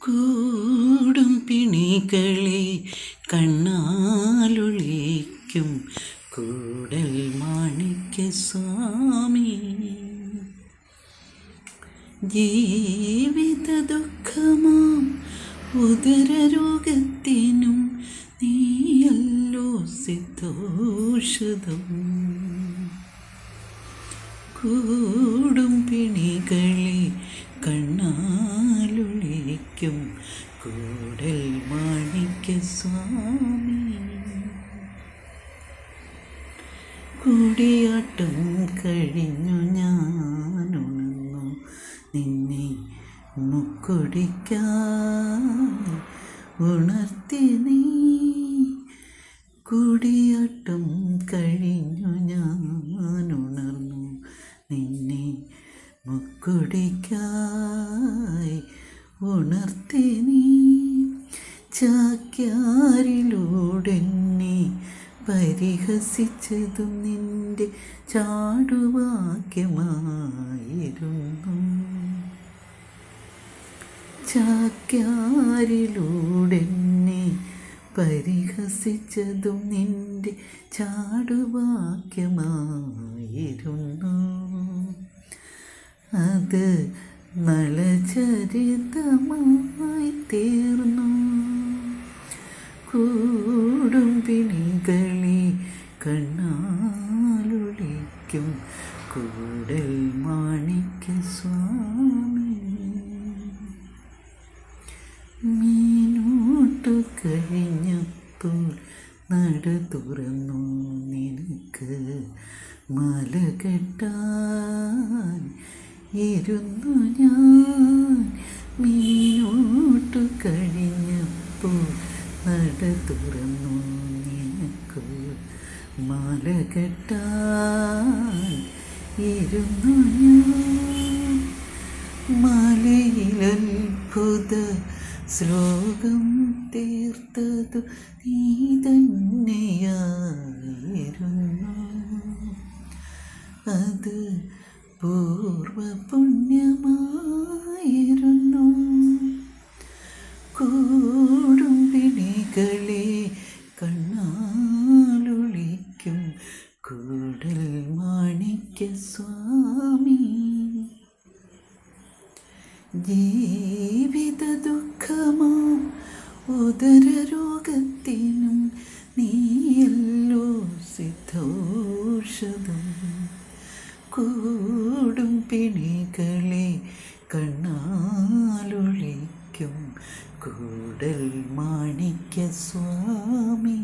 കൂടും പിണികളെ കണ്ണാലൊളിക്കും. കൂടൽ മാണിക്യ സ്വാമി. ജീവിത ദുഃഖമാം ഉദരരോഗത്തിനും നീയല്ലോ സിദ്ധോഷതും. കൂടും പിണികളെ കണ്ണാലൊളിക്കും കൂടൽ മാണിക്ക സ്വാമി. കൂടിയാട്ടം കഴിഞ്ഞു ഞാനുണർന്നു നിന്നെ മുക്കൊടിക്കാൻ ഉണർത്തി നീ. കൂടിയാട്ടം കഴിഞ്ഞു ഞാനുണർന്നു നിന്നെ മുക്കൊടിക്കായി ഉണർത്തി നീ. ചാക്യാരിലൂടെ എന്നെ പരിഹസിച്ചതും നിന്റെ ചാടുവാക്യമായിരുന്നു. ചാക്യാരിലൂടെ എന്നെ പരിഹസിച്ചതും നിന്റെ ചാടുവാക്യമായിരുന്നു. അത് നളചരിതമായി തീർന്നു. കൂടും പിണികളെ കണ്ണാലൊളിക്കും. കൂടൽ മാണിക്ക സ്വാമി. മീനോട്ടു കഴിഞ്ഞപ്പോൾ നട തുറന്നു. നിനക്ക് മല കെട്ടാൻ ഇരുന്നു ഞാൻ. മീനോട്ടു കഴിഞ്ഞപ്പോൾ നട തുറന്നു നിനക്ക് മാല കെട്ടാൻ ഇരുന്നു ഞാൻ. മലയിലത്ഭുത ശ്ലോകം തീർത്തതു നീ തന്നെയായിരുന്നു. അത് പൂർവപുണ്യമായിരുന്നു. കൂടും പിണികളെ കണ്ണാലൊളിക്കും കൂടൽ മാണിക്യ സ്വാമി. ജീവിത ദുഃഖമാം ഉദരരോഗത്തിനും നീയല്ലോ സിദ്ധൌഷധം കൂടും പിണികളെ കണ്ണാലൊളിക്കും. കൂടൽ മാണിക്യ സ്വാമി